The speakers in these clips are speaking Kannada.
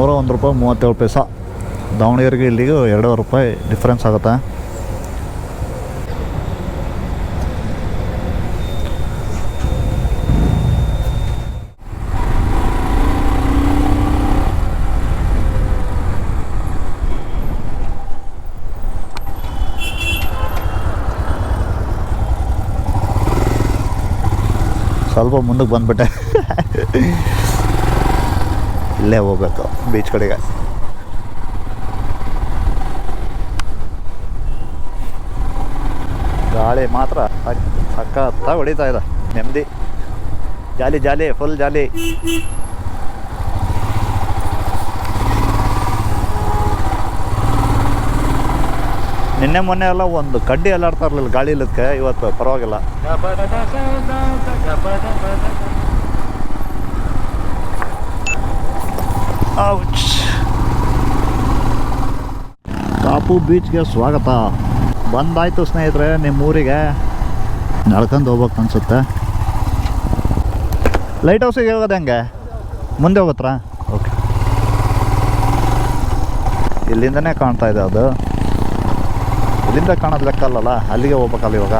ನೂರ ಒಂದು ರೂಪಾಯಿ ಮೂವತ್ತೇಳು ಪೈಸ. ದಾವಣಗೆರೆಗೆ ಇಲ್ಲಿಗೆ ಎರಡೂವರೆ ರೂಪಾಯಿ ಡಿಫ್ರೆನ್ಸ್ ಆಗುತ್ತೆ. ಸ್ವಲ್ಪ ಮುಂದಕ್ಕೆ ಬಂದ್ಬಿಟ್ಟೆ. ಇಲ್ಲೇ ಹೋಗ್ಬೇಕು ಬೀಚ್ ಕಡೆಗೆ. ಗಾಳಿ ಮಾತ್ರ ಸಖತ್ತ ಹೊಡಿತಾ ಇದೆ, ನೆಮ್ಮದಿ. Jolly jolly full jolly. ನಿನ್ನೆ ಮೊನ್ನೆ ಎಲ್ಲ ಒಂದು ಕಡ್ಡಿ ಅಲ್ಲಾಡ್ತಾ ಇರಲಿಲ್ಲ ಗಾಳಿ ಇಲ್ಲದಕ್ಕೆ, ಇವತ್ತು ಪರವಾಗಿಲ್ಲ. ಔಚ್ ಕಾಪು ಬೀಚ್ಗೆ ಸ್ವಾಗತ. ಬಂದಾಯ್ತು ಸ್ನೇಹಿತರೆ ನಿಮ್ಮ ಊರಿಗೆ ನಡ್ಕೊಂಡು ಹೋಗ್ಬೇಕು ಅನ್ಸುತ್ತೆ. ಲೈಟ್ ಹೌಸಿಗೆ ಹೋಗೋದು ಹೆಂಗೆ? ಮುಂದೆ ಹೋಗತ್ರ ಓಕೆ ಇಲ್ಲಿಂದನೇ ಕಾಣ್ತಾ ಇದೆ ಅದು. ಇಲ್ಲಿಂದ ಕಾಣೋದು ಲೆಕ್ಕ ಅಲ್ಲಲ್ಲ, ಅಲ್ಲಿಗೆ ಹೋಗ್ಬೇಕಲ್ಲ ಇವಾಗ?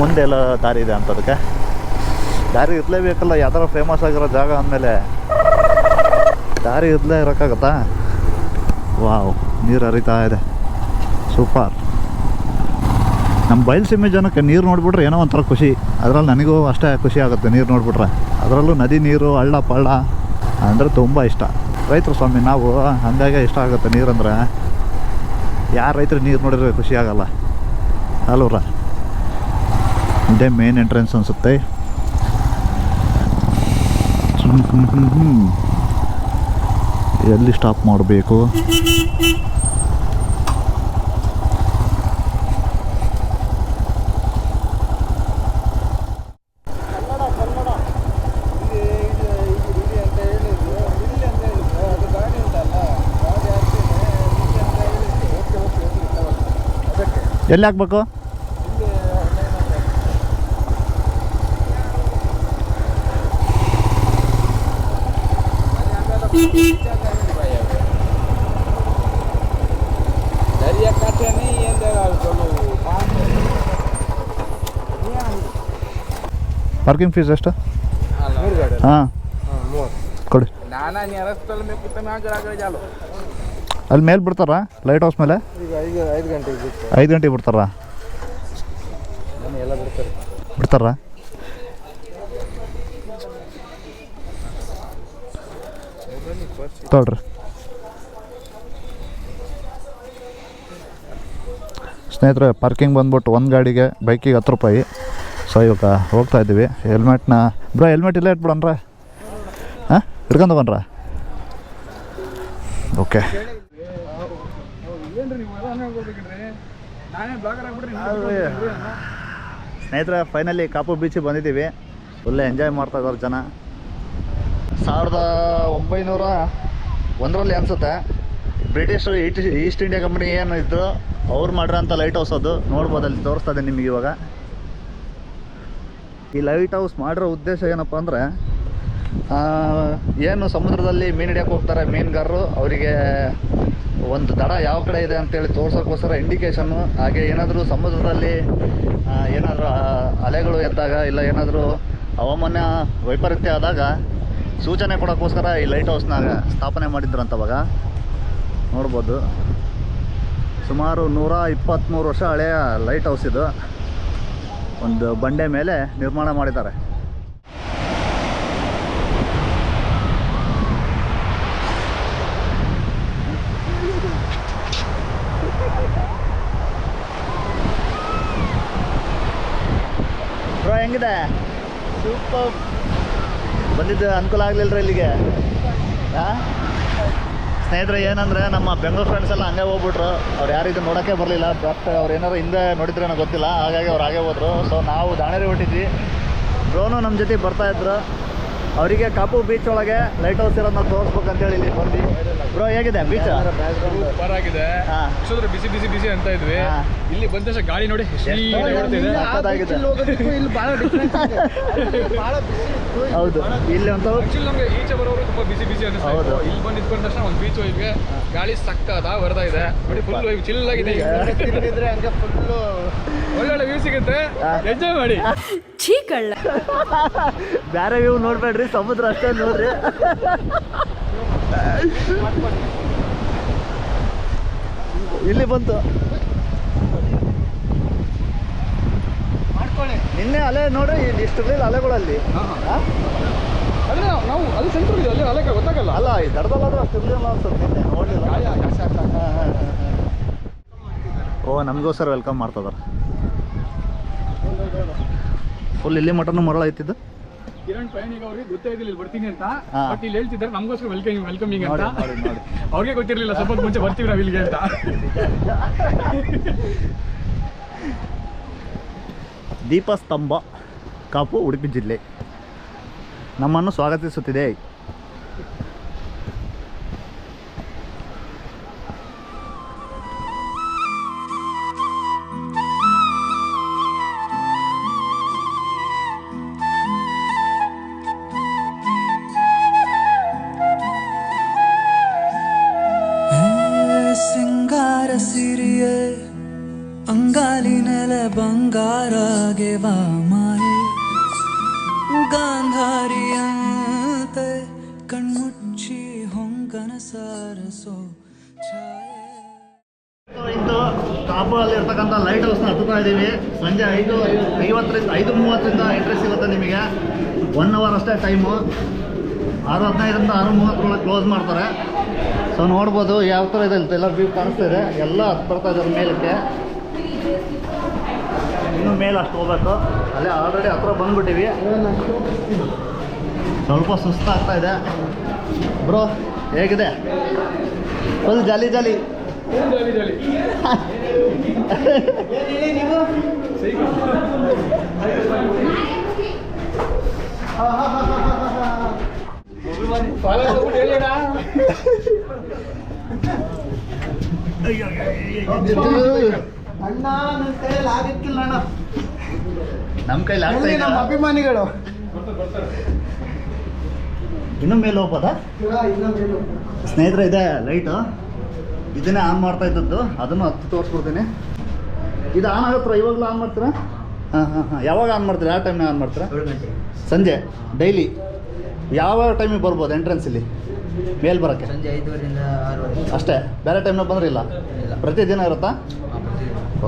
ಮುಂದೆ ಎಲ್ಲ ದಾರಿ ಇದೆ ಅಂತದಕ್ಕೆ. ದಾರಿ ಇರಲೇಬೇಕಲ್ಲ, ಯಾವ್ದಾರ ಫೇಮಸ್ ಆಗಿರೋ ಜಾಗ ಅಂದಮೇಲೆ. ದಾರಿ ಇರಲೇ ಇರೋಕ್ಕಾಗತ್ತಾ? ವಾವ್, ನೀರು ಹರಿತಾ ಇದೆ. ಸೂಪರ್. ನಮ್ಮ ಬಯಲುಸೀಮೆ ಜನಕ್ಕೆ ನೀರು ನೋಡಿಬಿಟ್ರೆ ಏನೋ ಒಂಥರ ಖುಷಿ. ಅದರಲ್ಲಿ ನನಗೂ ಅಷ್ಟೇ ಖುಷಿ ಆಗುತ್ತೆ ನೀರು ನೋಡಿಬಿಟ್ರೆ. ಅದರಲ್ಲೂ ನದಿ ನೀರು, ಹಳ್ಳ ಪಳ್ಳ ಅಂದರೆ ತುಂಬ ಇಷ್ಟ. ರೈತರು ಸ್ವಾಮಿ, ನಾವು ಹಂಗಾಗೆ ಇಷ್ಟ ಆಗುತ್ತೆ ನೀರಂದ್ರೆ ಯಾರು ರೈತರು ನೀರು ನೋಡಿದ್ರೆ ಖುಷಿ ಆಗಲ್ಲ. ಅಲ್ವ್ರ ಇದೇ ಮೇನ್ ಎಂಟ್ರೆನ್ಸ್ ಅನಿಸುತ್ತೆ. ಹ್ಞೂ ಹ್ಞೂ ಹ್ಞೂ ಹ್ಮ್. ಎಲ್ಲಿ ಸ್ಟಾಪ್ ಮಾಡಬೇಕು? ಎಲ್ಲಿ ಹಾಕ್ಬೇಕು? માટે ಪಾರ್ಕಿಂಗ್ ಫೀಸ್ ಎಷ್ಟು? ಹಾಂ. ಕೊಡಿ. ಅಲ್ಲಿ ಮೇಲೆ ಬಿಡ್ತಾರಾ? ಲೈಟ್ ಹೌಸ್ ಮೇಲೆ? ಐದು ಗಂಟೆಗೆ ಬಿಡ್ತಾರ. ಬಿಡ್ತಾರಾ? ತೊಗೊಳ್ರಿ. ಸ್ನೇಹಿತರೆ ಪಾರ್ಕಿಂಗ್ ಬಂದ್ಬಿಟ್ಟು ಒಂದು ಗಾಡಿಗೆ ಬೈಕಿಗೆ ಹತ್ತು ರೂಪಾಯಿ. ಸೊ ಇವಾಗ ಹೋಗ್ತಾ ಇದ್ದೀವಿ. ಹೆಲ್ಮೆಟ್ನ ಬ್ರೋ ಹೆಲ್ಮೆಟ್ ಇಲ್ಲೇ ಇಟ್ಬಿಡನ್ರ ಹಾಂ? ಹಿಡ್ಕೊಂಡು ಬನ್ರ. ಓಕೆ ಸ್ನೇಹಿತರೆ ಫೈನಲಿ ಕಾಪು ಬೀಚ್ ಬಂದಿದ್ದೀವಿ. ಫುಲ್ ಎಂಜಾಯ್ ಮಾಡ್ತಾ ಇದ್ದಾರೆ ಜನ. ಸಾವಿರದ ಒಂಬೈನೂರ ಒಂದರಲ್ಲಿ ಅನಿಸುತ್ತೆ. ಬ್ರಿಟಿಷರು ಈಸ್ಟ್ ಈಸ್ಟ್ ಇಂಡಿಯಾ ಕಂಪ್ನಿ ಏನು ಇದ್ರು ಅವ್ರು ಮಾಡಿರೋಂಥ ಲೈಟ್ ಹೌಸ್ ಅದು. ನೋಡ್ಬೋದು ಅಲ್ಲಿ ತೋರಿಸ್ತಾ ಇದೆ ನಿಮಗೆ ಇವಾಗ. ಈ ಲೈಟ್ ಹೌಸ್ ಮಾಡಿರೋ ಉದ್ದೇಶ ಏನಪ್ಪ ಅಂದರೆ ಏನು ಸಮುದ್ರದಲ್ಲಿ ಮೀನು ಹಿಡಿಯೋಕೆ ಹೋಗ್ತಾರೆ ಮೀನುಗಾರರು ಅವರಿಗೆ ಒಂದು ದಡ ಯಾವ ಕಡೆ ಇದೆ ಅಂತೇಳಿ ತೋರ್ಸೋಕ್ಕೋಸ್ಕರ ಇಂಡಿಕೇಶನ್ನು ಹಾಗೆ ಏನಾದರೂ ಸಮುದ್ರದಲ್ಲಿ ಏನಾದರೂ ಅಲೆಗಳು ಎದ್ದಾಗ ಇಲ್ಲ ಏನಾದರೂ ಹವಾಮಾನ ವೈಪರೀತ್ಯ ಆದಾಗ ಸೂಚನೆ ಕೊಡೋಕ್ಕೋಸ್ಕರ ಈ ಲೈಟ್ ಹೌಸ್ನಾಗ ಸ್ಥಾಪನೆ ಮಾಡಿದ್ರಂತವಾಗ ನೋಡ್ಬೋದು. ಸುಮಾರು ನೂರ ಇಪ್ಪತ್ತ್ಮೂರು ವರ್ಷ ಹಳೆಯ ಲೈಟ್ ಹೌಸ್ ಇದು. ಒಂದು ಬಂಡೆ ಮೇಲೆ ನಿರ್ಮಾಣ ಮಾಡಿದ್ದಾರೆ. ಹೆಂಗಿದೆ? ಸೂಪರ್ ಬಂದಿದ್ದು ಅನುಕೂಲ ಆಗಲಿಲ್ಲ ಇಲ್ಲಿಗೆ? ಹಾಂ ಸ್ನೇಹಿತರೆ, ಏನಂದರೆ ನಮ್ಮ ಬೆಂಗಳೂರು ಫ್ರೆಂಡ್ಸ್ ಎಲ್ಲ ಹಂಗೆ ಹೋಗ್ಬಿಟ್ರು. ಅವ್ರು ಯಾರು ಇದು ನೋಡೋಕ್ಕೆ ಬರಲಿಲ್ಲ. ಬಟ್ ಅವ್ರು ಏನಾರು ಹಿಂದೆ ನೋಡಿದ್ರೇನೋ ಗೊತ್ತಿಲ್ಲ. ಹಾಗಾಗಿ ಅವ್ರು ಹಾಗೆ ಹೋದ್ರು. ಸೊ ನಾವು ದಾಣೇರಿ ಹೊಟ್ಟಿದ್ವಿ ಡ್ರೋನು ನಮ್ಮ ಜೊತೆ ಬರ್ತಾ ಇದ್ರು. ಅವರಿಗೆ ಕಾಪು ಬೀಚ್ ಒಳಗೆ ಲೈಟ್ ಹೌಸ್ ಇರೋದನ್ನ ತೋರಿಸ್ಬೇಕು ಅಂತ ಹೇಳಿ ಬಂದು ಬ್ರೋ ಹೇಗಿದೆ? ಬೀಚ್ ಸೂಪರ್ ಆಗಿದೆ. ಬಿಸಿ ಬಿಸಿ ಬಿಸಿ ಅಂತ ಇದ್ವಿ. ಇಲ್ಲಿ ಬಂದ ತಕ್ಷಣ ಗಾಳಿ ನೋಡಿ ಹೌದು. ಇಲ್ಲಿ ಅಂತ ನಮ್ಗೆ ಈಚೆ ಬರೋರು ತುಂಬಾ ಬಿಸಿ ಬಿಸಿ ಅನಿಸ್ತಾ ಇಲ್ಲಿ ಬಂದು ನಿಂತ್ಕೊಂಡ ತಕ್ಷಣ ಒಂದು ಬೀಚ್ ಹೋಗಿ ಗಾಳಿ ಸಕ್ಕದ ಬರ್ತಾ ಇದೆ ನೋಡಿ ಫುಲ್ ಚಿಲ್ ಆಗಿದೆ. ಹಂಗೆ ಫುಲ್ಲು ಒಳ್ಳೊಳ್ಳೆ ವ್ಯೂ ಸಿಗುತ್ತೆ. ಎಂಜಾಯ್ ಮಾಡಿ. ಚೀಕಳ್ಳ. ಬೇರೆ ವ್ಯೂ ನೋಡ್ಬೇಡ್ರಿ ಸಮುದ್ರ ಅಷ್ಟೇ ನೋಡ್ರಿ. ಇಲ್ಲಿ ಬಂತು. ಮಾಡ್ಕೊಳ್ಳಿ. ನಿನ್ನೆ ಅಲೆ ನೋಡಿ ಇಷ್ಟು ಇರಲಿಲ್ಲ ಅಲೆಗಳಲ್ಲಿ? ಅಂದ್ರೆ ನಾವು- ಅಲ್ಲಿ ಸೆಂಟ್ರ್ ಇದೆ ಅಲ್ಲಿ ಅಲೆಕ ಗೊತ್ತಾಗಲ್ಲ. ಅಲ್ಲ ಈ ದಡದಲ್ಲಾದ್ರೂ ಅಷ್ಟು ಇರಲಿಲ್ಲ ಅನ್ಸುತ್ತೆ ನಿನ್ನೆ ನೋಡಲಿಲ್ಲ ಗಾಳಿ ಜಾಸ್ತಿ ಆಗ್ತಾ ಇದೆ. ಓ ನಮಗೋಸ್ಕರ ವೆಲ್ಕಮ್ ಮಾಡ್ತದಾರ. ಫುಲ್ ಇಲ್ಲಿ ಮಟನ್ ಮರಳ ಐತಿದ್ದು ಕಿರಣ್ ಪಯಣಿಗೆ ಅವ್ರಿಗೆ ಗೊತ್ತೇ ಇದ್ದಿಲ್ಲ ಇಲ್ಲಿ ಬರ್ತೀನಿ ಅಂತ. ಬಟ್ ಇಲ್ಲಿ ಹೇಳ್ತಿದ್ದಾರೆ ನಮಗೋಸ್ಕರ ವೆಲ್ಕಮ್ ವೆಲ್ಕಮಿಂಗ್ ಅಂತ. ಅವ್ರಿಗೆ ಗೊತ್ತಿರಲಿಲ್ಲ ಸ್ವಲ್ಪ ಮುಂಚೆ ಬರ್ತೀವಿ ನಾವು ಇಲ್ಲಿಗೆ ಅಂತ. ದೀಪಸ್ತಂಭ ಕಾಪು ಉಡುಪಿ ಜಿಲ್ಲೆ. ನಮ್ಮನ್ನು ಸ್ವಾಗತಿಸುತ್ತಿದೆ ಕಣ್ಮುಚ್ಚಿ ಹೊಂಗನ ಸಾರಸೋ ಛಾಯೆ ಇಂದು ಕಾಪುರಲ್ಲಿ ಇರ್ತಕ್ಕಂಥ ಲೈಟ್ ಹೌಸ್ನ ಹತ್ತುತ್ತಾ ಇದ್ದೀವಿ. ಸಂಜೆ ಐದು, ಐವತ್ತರಿಂದ, ಐದು ಮೂವತ್ತರಿಂದ ಎಂಟ್ರಿ ಸಿಗುತ್ತೆ ನಿಮಗೆ. ಒನ್ ಅವರ್ ಅಷ್ಟೇ ಟೈಮು ಆರು ಹದಿನೈದರಿಂದ ಆರು ಮೂವತ್ತರೊಳಗೆ ಕ್ಲೋಸ್ ಮಾಡ್ತಾರೆ. ಸೊ ನೋಡ್ಬೋದು ಯಾವ ಥರ ಇದೆ ಎಲ್ಲ ವ್ಯೂ ಕಾಣಿಸ್ತಾ ಇದೆ. ಎಲ್ಲ ಹತ್ತು ಬರ್ತಾ ಇದ್ದಾರೆ ಮೇಲಕ್ಕೆ. ಇನ್ನೂ ಮೇಲೆ ಅಷ್ಟು ಹೋಗ್ಬೇಕು. ಅಲ್ಲೇ ಆಲ್ರೆಡಿ ಹತ್ರ ಬಂದ್ಬಿಟ್ಟಿವಿ. ಸ್ವಲ್ಪ ಸುಸ್ತಾಗ್ತಾ ಇದೆ. ಬ್ರೋ ಹೇಗಿದೆ? Full jolly jolly. ಅಣ್ಣ ನನ್ನ ಕೈಯಲ್ಲಿ ಆಗಕ್ಕಿಲ್ಲ ಅಣ್ಣ ನಮ್ಮ ಕೈಲಿ ಆಗ್ತಾ ನಮ್ಮ ಅಭಿಮಾನಿಗಳು? ಇನ್ನೂ ಮೇಲೆ ಹೋಗ್ಬೋದಾ ಸ್ನೇಹಿತರೆ ಇದೆ ಲೈಟು ಇದನ್ನೇ ಆನ್ ಮಾಡ್ತಾ ಇದ್ದದ್ದು. ಅದನ್ನು ಹತ್ತು ತೋರಿಸ್ಬಿಡ್ತೀನಿ. ಇದು ಆನ್ ಆಗತ್ರ ಇವಾಗಲೂ ಆನ್ ಮಾಡ್ತೀರಾ? ಹಾಂ ಹಾಂ ಹಾಂ. ಯಾವಾಗ ಆನ್ ಮಾಡ್ತೀರಾ? ಯಾವ ಟೈಮ್ನಾಗ ಆನ್ ಮಾಡ್ತೀರಾ? ಸಂಜೆ. ಡೈಲಿ ಯಾವ ಟೈಮಿಗೆ ಬರ್ಬೋದು ಎಂಟ್ರೆನ್ಸ್ ಇಲ್ಲಿ? ಮೇಲೆ ಬರೋಕ್ಕೆ? ಸಂಜೆ ಐದುವರೆಯಿಂದ ಆರೂವರೆ ಅಷ್ಟೇ. ಬೇರೆ ಟೈಮ್ನಾಗ ಬಂದ್ರೆ ಇಲ್ಲ? ಇಲ್ಲ. ಪ್ರತಿದಿನ ಇರುತ್ತಾ?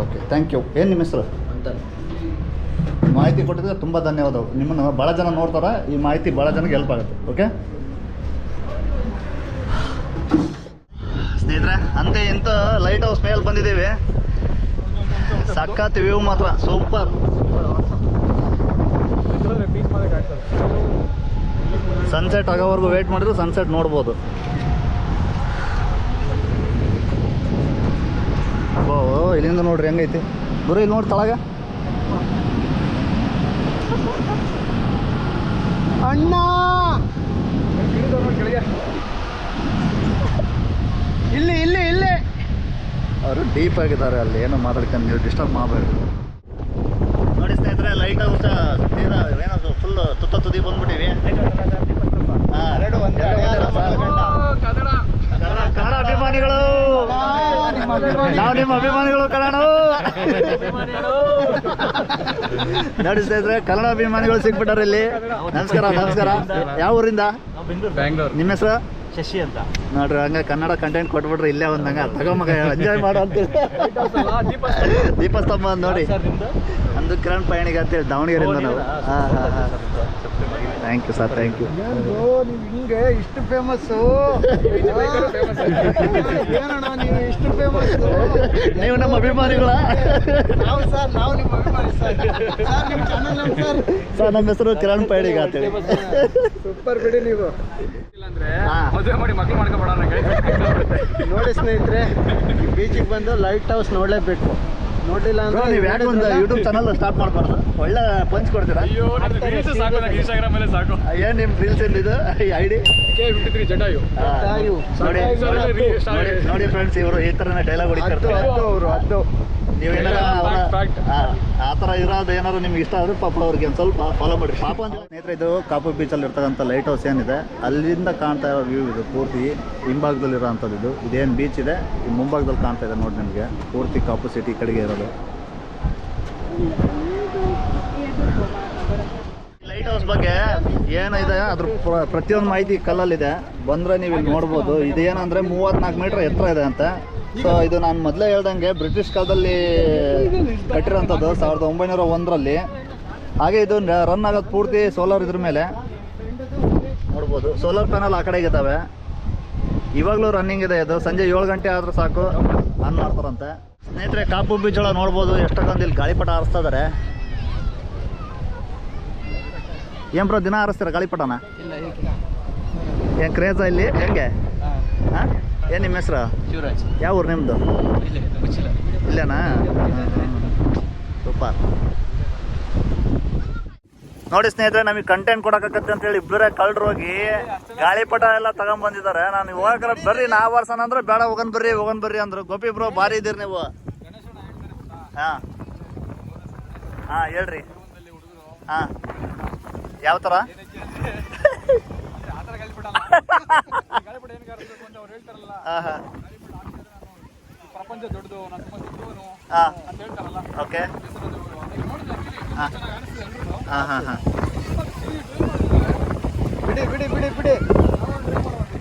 ಓಕೆ ಥ್ಯಾಂಕ್ ಯು ಏನು ನಿಮ್ಮ ಹೆಸರು? ಅಂತ ಮಾಹಿತಿ ಕೊಟ್ಟಿದ್ದಕ್ಕೆ ತುಂಬ ಧನ್ಯವಾದಗಳು. ನಿಮ್ಮನ್ನು ಭಾಳ ಜನ ನೋಡ್ತಾರೆ, ಈ ಮಾಹಿತಿ ಭಾಳ ಜನಕ್ಕೆ ಹೆಲ್ಪ್ ಆಗುತ್ತೆ ಓಕೆ ಸ್ನೇಹಿತರೆ, ಅಂತೆ ಇಂಥ ಲೈಟ್ ಹೌಸ್ ಮೇಲೆ ಬಂದಿದ್ದೀವಿ. ಸಖತ್ ವ್ಯೂ ಮಾತ್ರ ಸೂಪರ್ ಸನ್ಸೆಟ್ ಆಗೋವರೆಗೂ ವೇಟ್ ಮಾಡಿದ್ರು ಸನ್ಸೆಟ್ ನೋಡ್ಬೋದು. ಓ ಇಲ್ಲಿಂದ ನೋಡ್ರಿ ಹೆಂಗೈತಿ? ಗುರು ಇಲ್ಲಿ ನೋಡಿ ತಳಗ. ಅಣ್ಣ. ಇಲ್ಲಿ ಇಲ್ಲಿ ಇಲ್ಲಿ. ಅವರು ಡೀಪ್ ಆಗಿದ್ದಾರೆ ಅಲ್ಲಿ ಏನೋ ಮಾತಾಡ್ಕೊಂಡು ನೀವು ಡಿಸ್ಟರ್ಬ್ ಮಾಡಬೇಡಿ. ನೋಡಿ ಸ್ನೇಹಿತರೆ ಲೈಟ್ ಹೌಸ್ ತೀರಾ ಏನದು ಫುಲ್ ತುತ್ತ ತುದಿ ಬಂದ್ಬಿಟ್ಟಿವಿ. ಕನ್ನಡ. ಅಭಿಮಾನಿಗಳು. ನಾವು ನಿಮ್ಮ ಅಭಿಮಾನಿಗಳು ಕನ್ನಡ. ನೋಡಿ ಸ್ನೇಹಿತರೆ ಕನ್ನಡ ಅಭಿಮಾನಿಗಳು ಸಿಕ್ಬಿಟ್ಟಾರೆ ಇಲ್ಲಿ. ನಮಸ್ಕಾರ ನಮಸ್ಕಾರ. ಯಾವ ಊರಿಂದ? ಬ್ಯಾಂಗ್ಳೂರ್ ನಿಮ್ಮ ಹೆಸರು? ಶಶಿ ಅಂತ. ನೋಡ್ರಿ ಹಂಗೆ ಕನ್ನಡ ಕಂಟೆಂಟ್ ಕೊಟ್ಬಿಟ್ರಿ ಇಲ್ಲೇ ಒಂದಂಗ ತಗೊಂಬಗ ಎಂಜಾಯ್ ಮಾಡು ಅಂತೇಳಿ ದೀಪಸ್ತಂಭ ನೋಡಿ. ಅಂದು ಕಿರಣ್ ಪಯಣಿಗೆ ಅಂತೇಳಿ ದಾವಣಗೆರೆಯಿಂದ ನಾವು. ಹಾಂ ಹಾಂ ಹಾಂ. Thank you sir thank you ನೀವು ಹಿಂಗೆ ಇಷ್ಟು ಫೇಮಸ್ಸು ಏನಣ್ಣ ನೀವು ಇಷ್ಟು ಫೇಮಸ್ ನೀವು ನಮ್ಮ ಅಭಿಮಾನಿಗಳ? ನಾವು ಸರ್ ನಾವು ನಿಮ್ಮ ಅಭಿಮಾನಿ ಸರ್ ಸರ್ ನಿಮ್ಮ ಚಾನಲ್ ನಮ್ಮ ಸರ್ ಸರ್ ನಮ್ಮ ಹೆಸರು ಕಿರಣ್ ಪೈಡಿಗ ಅಂತೇಳಿ ಸೂಪರ್ ಬಿಡಿ ನೀವು. ಇಲ್ಲಾಂದ್ರೆ. ಮದುವೆ ಮಾಡಿ ಮಾಡ್ಕೊಬೇಡ ನೋಡಿ ಸ್ನೇಹಿತರೆ ಬೀಚಿಗೆ ಬಂದು ಲೈಟ್ ಹೌಸ್ ನೋಡಲೇಬೇಕು. ನೋಡ್ಲಿಲ್ಲ ಬ್ರೋ ಅಂದ್ರೆ ನೀವು ಯಾಕೆ ಒಂದು ಯೂಟ್ಯೂಬ್ ಚಾನಲ್ ಸ್ಟಾರ್ಟ್ ಮಾಡ್ಬಾರ್ದು ಒಳ್ಳೆ ಪಂಚ್ ಕೊಡ್ತೀರಾ? ಅಯ್ಯೋ ರೀಲ್ಸ್ ಸಾಕು ನಂಗೆ ಇನ್ಸ್ಟಾಗ್ರಾಮ್ ಮೇಲೆ ಸಾಕು. ಏನು ನಿಮ್ಮ ರೀಲ್ಸ್ ಎಲ್ಲಿದು? ಈ ID D K fifty three Jatayu Jatayu. ನೋಡಿ. ನೋಡಿ ಫ್ರೆಂಡ್ಸ್ ಇವರು ಈ ಥರನೇ ಡೈಲಾಗ್ ಹೊಡಿತಾರೆ ಹೊಡಿತಿರ್ತಾರೆ ಹತ್ತು ಅವರು ಹತ್ತು. ನೀವು ಆ ಥರ ಇರೋದು ಏನಾದ್ರು ನಿಮ್ಗೆ ಇಷ್ಟ ಆದ್ರೆ ಪಾಪ ಅವ್ರಿಗೆ ಒಂದು ಸ್ವಲ್ಪ ಫಾಲೋ ಮಾಡಿ. ಪಾಪ ಅಂತ ಸ್ನೇಹಿತರೆ ಇದು ಕಾಪು ಬೀಚಲ್ಲಿ ಇರ್ತಕ್ಕಂಥ ಲೈಟ್ ಹೌಸ್ ಏನಿದೆ ಅಲ್ಲಿಂದ ಕಾಣ್ತಾ ಇರೋ ವ್ಯೂ ಇದು ಪೂರ್ತಿ ಹಿಂಭಾಗದಲ್ಲಿ ಅಂಥದ್ದು ಇದು. ಇದೇನು ಬೀಚ್ ಇದೆ ಈ ಮುಂಭಾಗದಲ್ಲಿ ಕಾಣ್ತಾ ಇದೆ ನೋಡಿ ನಿಮಗೆ ಪೂರ್ತಿ ಕಾಪು ಸಿಟಿ ಕಡೆಗೆ ಇರೋದು. ಲೈಟ್ ಹೌಸ್ ಬಗ್ಗೆ ಏನಿದೆ ಅದ್ರ ಪ್ರ- ಪ್ರತಿಯೊಂದು ಮಾಹಿತಿ ಕಲ್ಲಲ್ಲಿದೆ. ಬಂದರೆ ನೀವು ಇಲ್ಲಿ ನೋಡ್ಬೋದು. ಇದೇನಂದರೆ ಮೂವತ್ತ್ನಾಲ್ಕು ಮೀಟ್ರ್ ಎತ್ತರ ಇದೆ ಅಂತ. ಸೊ ಇದು ನಾನು ಮೊದಲೇ ಹೇಳ್ದಂಗೆ ಬ್ರಿಟಿಷ್ ಕಾಲದಲ್ಲಿ ಕಟ್ಟಿರೋಂಥದ್ದು ಸಾವಿರದ ಒಂಬೈನೂರ ಒಂದರಲ್ಲಿ. ಹಾಗೆ ಇದು ರನ್ ಆಗೋದು ಪೂರ್ತಿ ಸೋಲಾರ್ ಇದ್ರ ಮೇಲೆ. ನೋಡ್ಬೋದು. ಸೋಲಾರ್ ಪ್ಯಾನಲ್ ಆ ಕಡೆಗೆ ಇದ್ದಾವೆ. ಇವಾಗಲೂ ರನ್ನಿಂಗ್ ಇದೆ ಇದು. ಸಂಜೆ ಏಳು ಗಂಟೆ ಆದರೂ ಸಾಕು. ಆನ್ ಮಾಡ್ತಾರಂತೆ. ಸ್ನೇಹಿತರೆ ಕಾಪು ಬೀಚ್ ಒಳಗೆ ನೋಡ್ಬೋದು. ಎಷ್ಟೊಂದು ಇಲ್ಲಿ ಗಾಳಿಪಟ ಹಾರಿಸ್ತಾ ಇದ್ದಾರೆ ಏನ್ ಬ್ರೋ ದಿನ ಹಾರಿಸ್ತೀರ ಗಾಳಿಪಟನ? ಏನು ಕ್ರೇಜಾ ಇಲ್ಲಿ? ಹೆಂಗೆ? ಹಾಂ? ಏನು ನಿಮ್ಮ ಹೆಸ್ರು? ಶಿವರಾಜ್. ಯಾವ ಊರು ನಿಮ್ಮದು ಇಲ್ಲೇನಾ? ಸೂಪರ್. ನೋಡಿ ಸ್ನೇಹಿತರೆ ನಮಗೆ ಕಂಟೆಂಟ್ ಕೊಡಕತ್ತೆ ಅಂತೇಳಿ ಇಬ್ಬರೇ ಕಳ್ಳರು ಹೋಗಿ ಗಾಳಿಪಟ ಎಲ್ಲ ತಗೊಂಬಂದಿದ್ದಾರೆ. ನಾನು ಇವಾಗ ಬರ್ರಿ ನಾ ವರ್ಸನ ಅಂದ್ರೆ ಬೇಡ ಹೋಗನ್ ಬರ್ರಿ ಹೋಗನ್ ಬರ್ರಿ ಅಂದ್ರು. ಗೋಪಿ ಬ್ರೋ ಭಾರಿ ಇದೀರಿ ನೀವು. ಹಾಂ. ಹಾಂ ಹೇಳ್ರಿ. ಹಾಂ. ಯಾವ ಥರ ಪ್ರಪಂಚ ದೊಡ್ಡದು ನಾನು ತುಂಬಾ ಸಿಕ್ಕವನು ಹಾಂ ಅಂತ ಹೇಳ್ತಾರಲ್ಲ. ಓಕೆ. ನೋಡಿದ್ರೆ ಹಾಂ. ಹಾಂ ಹಾಂ ಬಿಡಿ ಬಿಡಿ ಬಿಡಿ ಬಿಡಿ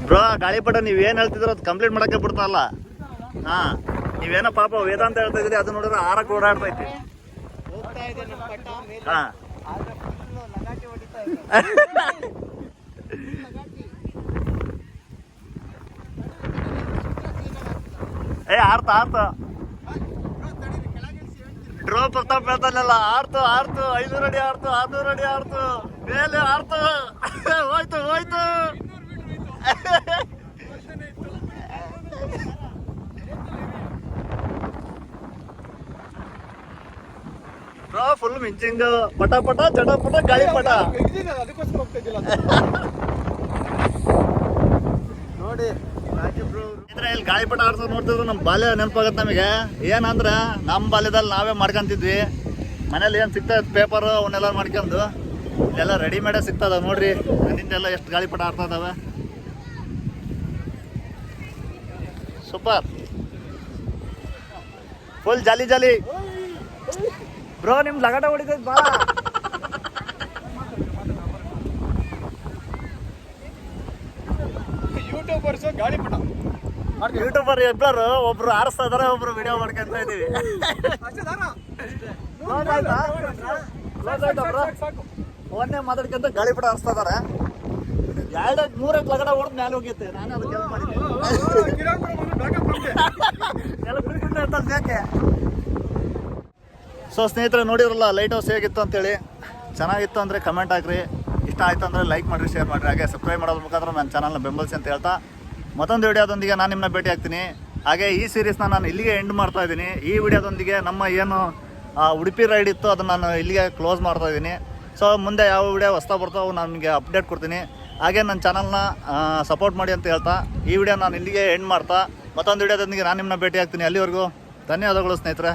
ಬ್ರೋ ಗಾಳಿಪಟ ನೀವೇನು ಹೇಳ್ತಿದ್ರು ಅದು ಕಂಪ್ಲೀಟ್ ಮಾಡಕ್ಕೆ ಬಿಡ್ತಾರಲ್ಲ. ಹಾಂ ನೀವೇನ ಪಾಪ ವೇದಾಂತ ಹೇಳ್ತಾ ಇದ್ರಿ ಅದು ನೋಡಿದ್ರೆ ಆರಕ್ಕೆ ಓಡಾಡ್ತೈತಿ ಹೋಗ್ತಾ ಇದೆ ನಮ್ಮ ಪಟ್ಟ ಮೇಲೆ ಹಾಂ ಆದ್ರೆ ಫುಲ್ಲು ಲಗಾಟಿ ಹೊಡಿತಾ ಇದೆ ಏ ಆರ್ತ ಆರ್ತ. ಡ್ರೋ ಪ್ರತಾಪ್ ಹೇಳ್ತಾನಲ್ಲ ಆರ್ತು ಆರ್ತು. ಐನೂರು ಅಡಿ ಆರ್ತು ಆರ್ನೂರು ಅಡಿ ಆರ್ತು. ಮೇಲೆ ಆರ್ತು. ಹೋಯ್ತು ಹೋಯ್ತು. ಬ್ರೋ ಫುಲ್ ಮಿಂಚಿಂಗ್ ಪಟ ಪಟ ಚಟ ಪಟ ಅದಕ್ಕೋಸ್ಕರ ಹೋಗ್ತಾ ನೋಡಿ. ಇಲ್ಲಿ ಗಾಳಿಪಟ ಆಡ್ಸೋ ನೋಡ್ತಿದ್ರು ನಮ್ಮ ಬಾಲ್ಯ ನೆನಪಾಗತ್ತೆ ನಮಗೆ. ಏನಂದ್ರೆ ನಮ್ಮ ಬಾಲ್ಯದಲ್ಲಿ ನಾವೇ ಮಾಡ್ಕೊಂತಿದ್ವಿ. ಮನೇಲಿ ಏನು ಇತ್ತು ಪೇಪರು ಅವನ್ನೆಲ್ಲ ಮಾಡ್ಕೊಂಡು. ಇಲ್ಲೆಲ್ಲ ರೆಡಿಮೇಡೇ ಸಿಗ್ತದ ನೋಡ್ರಿ. ಅಲ್ಲಿಂದೆಲ್ಲ ಎಷ್ಟು ಗಾಳಿಪಟ ಆಡ್ತಾ ಇದಾವೆ. Super full jolly jolly bro ನಿಮ್ ಲಗಾಟ ಹೊಡಿತೈತೆ ಭಾಳ ಯೂಟ್ಯೂಬರ್ಸ್ ಗಾಳಿ ಪಟ ಯೂಟ್ಯೂಬರ್ ಇಬ್ಬರು ಒಬ್ರು ಆರಿಸ್ತಾ ಇದಾರೆ, ಒಬ್ರು ವಿಡಿಯೋ ಮಾಡ್ಕೊಂತ ಇದೀವಿ? ಗಾಳಿ ಫೋನ್ನೇ ಮಾತಾಡ್ಕೊಂತ ಗಾಳಿಪಟ ಆರಿಸ್ತಾ ಇದಾರೆ. ಎರಡು ಮೂರ ಲಗಡ ಹೊಡೆದು ಮೇಲೆ ಹೋಗಿತ್ತೆ. ನಾನು ಸೊ ಸ್ನೇಹಿತರೆ ನೋಡಿರಲ್ಲ ಲೈಟ್ ಹೌಸ್ ಹೇಗಿತ್ತು ಅಂತೇಳಿ? ಚೆನ್ನಾಗಿತ್ತು ಅಂದರೆ ಕಮೆಂಟ್ ಹಾಕ್ರಿ. ಇಷ್ಟ ಆಯ್ತು ಅಂದರೆ ಲೈಕ್ ಮಾಡಿರಿ ಶೇರ್ ಮಾಡಿರಿ. ಹಾಗೆ ಸಬ್ಸ್ಕ್ರೈಬ್ ಮಾಡೋದ್ರ ಮುಖಾಂತರ ನನ್ನ ಚಾನಲ್ನ ಬೆಂಬಲಿಸಿ ಅಂತ ಹೇಳ್ತಾ ಮತ್ತೊಂದು ವಿಡಿಯೋದೊಂದಿಗೆ ನಾನು ನಿಮ್ಮನ್ನ ಭೇಟಿ ಆಗ್ತೀನಿ. ಹಾಗೆ ಈ ಸೀರೀಸ್ನ ನಾನು ಇಲ್ಲಿಗೆ ಎಂಡ್ ಮಾಡ್ತಾ ಇದ್ದೀನಿ. ಈ ವಿಡಿಯೋದೊಂದಿಗೆ ನಮ್ಮ ಏನು ಉಡುಪಿ ರೈಡ್ ಇತ್ತು ಅದನ್ನು ನಾನು ಇಲ್ಲಿಗೆ ಕ್ಲೋಸ್ ಮಾಡ್ತಾ ಇದ್ದೀನಿ. ಸೊ ಮುಂದೆ ಯಾವ ವಿಡಿಯೋ ಹೊಸ್ತಾ ಬರ್ತಾವೆ ನಾನು ನಿಮಗೆ ಅಪ್ಡೇಟ್ ಕೊಡ್ತೀನಿ. ಹಾಗೆ ನನ್ನ ಚಾನಲ್ನ ಸಪೋರ್ಟ್ ಮಾಡಿ ಅಂತ ಹೇಳ್ತಾ, ಈ ವಿಡಿಯೋ ನಾನು ಇಲ್ಲಿಗೆ ಎಂಡ್ ಮಾಡ್ತಾ, ಮತ್ತೊಂದು ವಿಡಿಯೋದೊಂದಿಗೆ ನಾನು ನಿಮ್ಮನ್ನ ಭೇಟಿ ಆಗ್ತೀನಿ. ಅಲ್ಲಿವರೆಗೂ ಧನ್ಯವಾದಗಳು ಸ್ನೇಹಿತರೆ.